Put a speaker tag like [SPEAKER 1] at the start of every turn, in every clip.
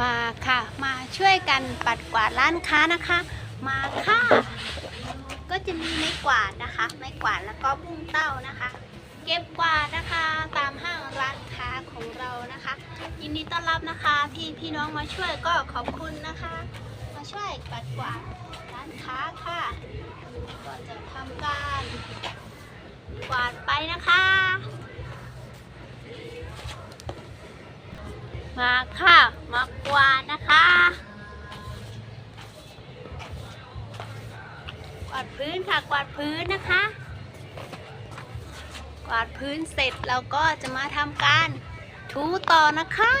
[SPEAKER 1] มาค่ะ มาช่วยกันปัดกวาดร้านค้านะคะ มาค่ะ ก็จะมีไม้กวาดนะคะ ไม้กวาดแล้วก็บุ้งเต้านะคะ เก็บกวาดนะคะตามห้างร้านค้าของเรานะคะ ยินดีต้อนรับนะคะที่พี่น้องมาช่วยก็ขอบคุณนะคะ มาช่วยปัดกวาดร้านค้าค่ะ ก็จะทำการกวาดไปนะคะ มาค่ะ มากวาดนะคะกวาดพื้นค่ะกวาดพื้นนะคะ กวาดพื้นเสร็จเราก็จะมาทำการถูต่อนะคะ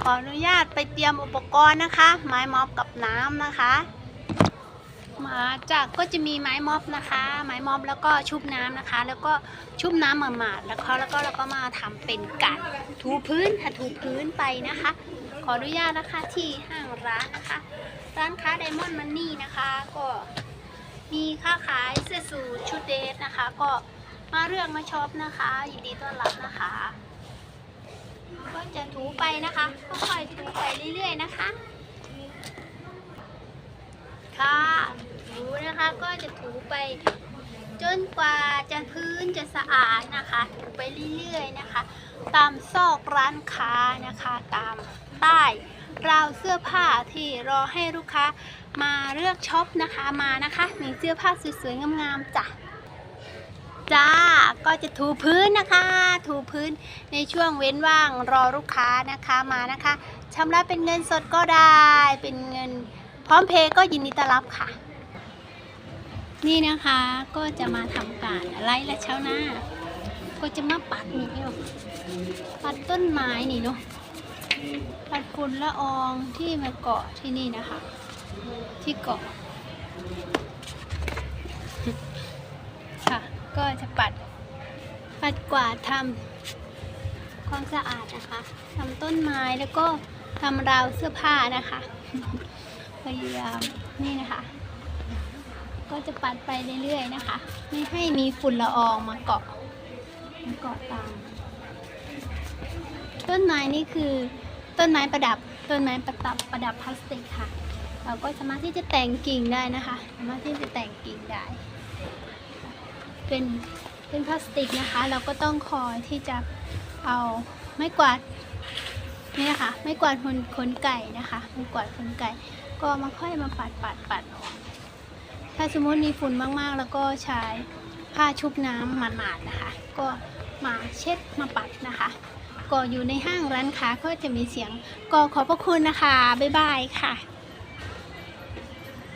[SPEAKER 1] ขออนุญาตไปเตรียมอุปกรณ์นะคะ ไม้ม็อบกับน้ำนะคะ จากก็จะมีไม้ม็อบนะคะ ไม้ม็อบแล้วก็ชุบน้ำนะคะ แล้วก็ชุบน้ำหมาดๆแล้วก็แล้วก็แล้วก็มาทำเป็นการถูพื้นค่ะถูพื้นไปนะคะ ขออนุญาตนะคะที่ห้างร้านนะคะ ร้านค้าไดมอนด์มันนี่นะคะ ก็มีค้าขายเสื้อสูทชุดเดรสนะคะ ก็มาเลือกมาช็อปนะคะ ยินดีต้อนรับนะคะ ก็จะถูไปนะคะค่อยๆถูไปเรื่อยๆนะคะค่ะ นะคะ ก็จะถูไปจนกว่าจะพื้นจะสะอาดนะคะถูไปเรื่อยๆนะคะ ตามซอกร้านค้านะคะ ตามใต้ราวเสื้อผ้าที่รอให้ลูกค้ามาเลือกช็อปนะคะมานะคะ มีเสื้อผ้าสวยๆงามๆจ้ะจ้าก็จะถูพื้นนะคะ ถูพื้นในช่วงเว้นว่างรอลูกค้านะคะมานะคะชำระเป็นเงินสดก็ได้ เป็นเงินพร้อมเพย์ก็ยินดีต้อนรับค่ะ นี่นะคะก็จะมาทำการอะไรและเช้าหน้า ก็จะมาปัดนี่เนาะปัดต้นไม้นี่เนาะปัดฝุ่นละอองที่มาเกาะที่นี่นะคะ ที่เกาะค่ะ ก็จะปัด ปัดกวาดทำความสะอาดนะคะทำต้นไม้แล้วก็ทำราวเสื้อผ้านะคะพยายามนี่นะคะ ก็จะปัดไปเรื่อยๆนะคะ ไม่ให้มีฝุ่นละอองมาเกาะมาเกาะตาม ต้นไม้นี่คือต้นไม้ประดับต้นไม้ประดับประดับพลาสติกค่ะ เราก็สามารถที่จะแต่งกิ่งได้นะคะ สามารถที่จะแต่งกิ่งได้ เป็นเป็นพลาสติกนะคะ เราก็ต้องคอยที่จะเอาไม้กวาดนี่นะคะไม่กวาดขนขนไก่นะคะไม่กวาดขนไก่ ก็มาค่อยมาปัดปัดปัดออก ถ้าสมมติมีฝุ่นมากๆ แล้วก็ใช้ผ้าชุบน้ำหมาดๆนะคะ ก็มาเช็ดมาปัดนะคะ ก็อยู่ในห้างร้านค้าก็จะมีเสียงก็ขอบพระคุณนะคะ บ๊ายบายค่ะ